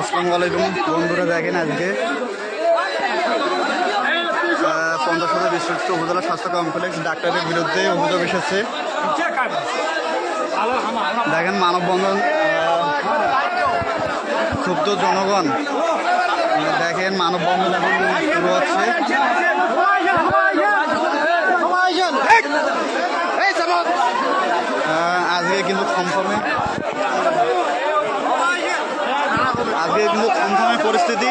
আসসালামু আলাইকুম। বন্ধুরা দেখেন আজকে পঞ্চাশ হাজার উপজেলা স্বাস্থ্য কমপ্লেক্স ডাক্তারের বিরুদ্ধে অভিযোগ এসেছে। দেখেন মানববন্ধন ক্ষুব্ধ জনগণ, দেখেন মানববন্ধন এখন শুরু হচ্ছে। আজকে কিন্তু থমথমে আজকে থমথমে পরিস্থিতি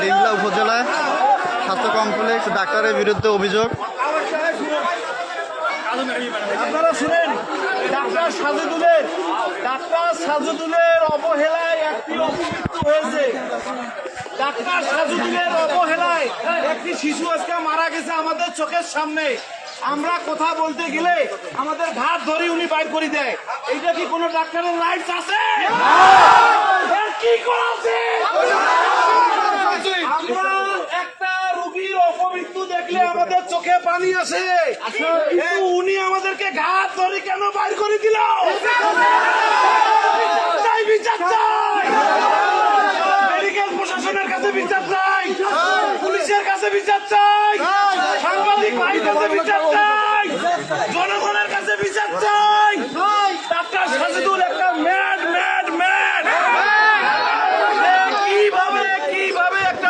ডিমলা উপজেলায় স্বাস্থ্য কমপ্লেক্স, ডাক্তারের বিরুদ্ধে অভিযোগ। আপনারা শুনেন, ডাক্তার সাজুদুলের ডাক্তার সাজুদুলের অবহেলায় একটি অপমৃত্যু হয়েছে। ডাক্তার সাজুদুলের অবহেলায় একটি শিশু আজকে মারা গেছে আমাদের চোখের সামনে। আমরা কথা বলতে গেলে আমাদের ঘাট ধরে উনি বাইর করে দেয়। এইটা কি কোনো ডাক্তারের রাইটস আছে? পুলিশের কাছে বিচার চাই। সাংবাদিক জনগণের কাছে বিচার চাই। ডাক্তার সাজিদুল একটা ম্যাড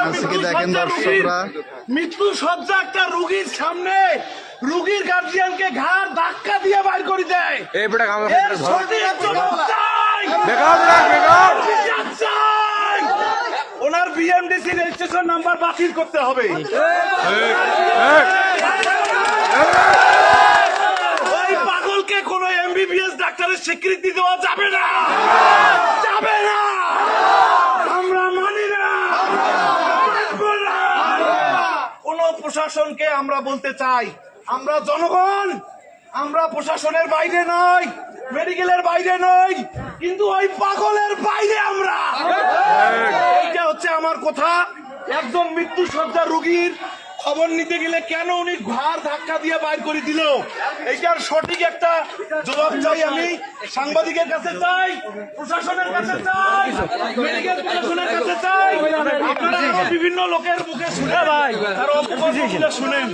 আজকে মৃত্যু দেখেন দর্শকরা। মৃত্যু সজ্জা একটা রুগীর সামনে। রুগীর গার্জিয়ানকে ঘাড় ধাক্কা দিয়ে বাইর করে দেয়। ওনার বিএমডিসি রেজিস্ট্রেশন নাম্বার বাতিল করতে হবে। ওই পাগলকে কোন এমবিবিএস ডাক্তারের স্বীকৃতি দেওয়া যাবে না যাবে না আমরা মানি না মানব না। কোন প্রশাসনকে আমরা বলতে চাই আমরা জনগণ আমরা প্রশাসনের বাইরে নই মেডিকেলের বাইরে নই কিন্তু ওই পাগলের বাইরে আমরা। এইটা হচ্ছে আমার কথা। একদম মৃত্যু সজ্জা রুগীর খবর নিতে গেলে কেন উনি ঘাড় ধাক্কা দিয়ে বাইর করে দিল? এইটার সঠিক একটা জবাব চাই আমি। সাংবাদিকের কাছে চাই প্রশাসনের কাছে চাই মেডিকেল প্রশাসনের কাছে চাই। আপনারা বিভিন্ন লোকের মুখে শুনে ভাই। আর অপকর্মগুলো শুনেন।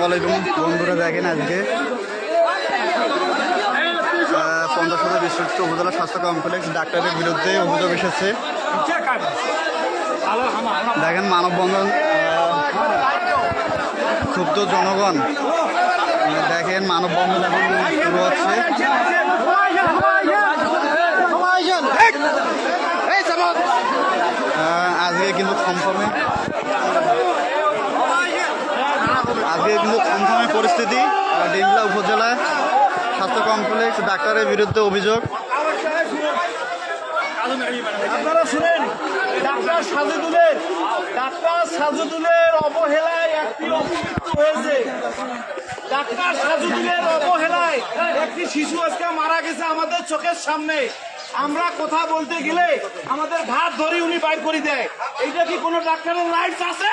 আসসালামু আলাইকুম বন্ধুরা দেখেন আজকে পঞ্চাশ হাজার বিশ্বস্ত উপজেলা স্বাস্থ্য কমপ্লেক্স ডাক্তারের বিরুদ্ধে অভিযোগ এসেছে। দেখেন মানববন্ধন ক্ষুব্ধ জনগণ দেখেন মানববন্ধন এখন শুরু হচ্ছে। আজকে কিন্তু থমথমে আজকে কিন্তু থমথমে পরিস্থিতি ডিমলা উপজেলায় স্বাস্থ্য কমপ্লেক্স ডাক্তারের বিরুদ্ধে অভিযোগ। আপনারা শুনেন ডাক্তার সাজুদুলের ডাক্তার সাজুদুলের অবহেলায় একটি অপমৃত্যু হয়েছে। ডাক্তার সাজুদুলের অবহেলায় একটি শিশু আজকে মারা গেছে আমাদের চোখের সামনে। আমরা কথা বলতে গেলে আমাদের ঘাট ধরে উনি বাইর করে দেয়। এইটা কি কোনো ডাক্তারের রাইটস আছে?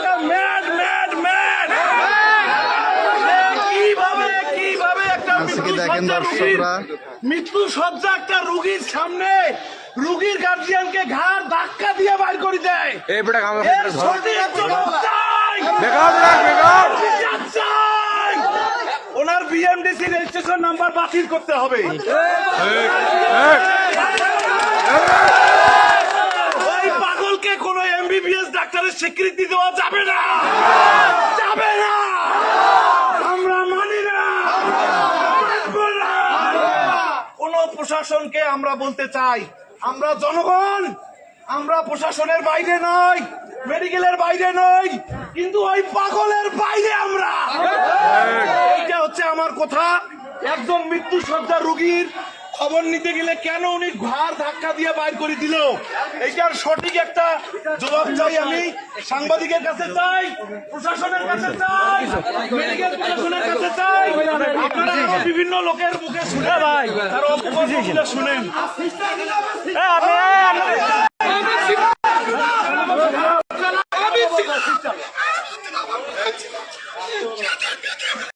আজকে মৃত্যু দেখেন দর্শকরা। মৃত্যু সজ্জা একটা রুগীর সামনে রুগীর গার্জিয়ানকে ঘাড় ধাক্কা দিয়ে বাইর করে দেয়। এই বেটা কামে এর সঠিক বেকার। বেকার ওনার বিএমডিসি রেজিস্ট্রেশন নাম্বার বাতিল করতে হবে। ওই পাগলকে কোন এমবিবিএস ডাক্তারের স্বীকৃতি দেওয়া যাবে না যাবে না আমরা মানি না মানব না। কোন প্রশাসনকে আমরা বলতে চাই আমরা জনগণ আমরা প্রশাসনের বাইরে নই মেডিকেলের বাইরে নই কিন্তু ওই পাগলের বাইরে আমরা। এইটা হচ্ছে আমার কথা। একদম মৃত্যু সজ্জা রুগীর খবর নিতে গেলে কেন উনি ঘর ধাক্কা দিয়ে বাইর করে দিল? এটার সঠিক একটা জবাব চাই আমি। সাংবাদিকের কাছে চাই প্রশাসনের কাছে চাই মেডিকেল প্রশাসনের কাছে চাই। আপনারা বিভিন্ন লোকের মুখে শুনে ভাই। তার অপবাদ শুনেন।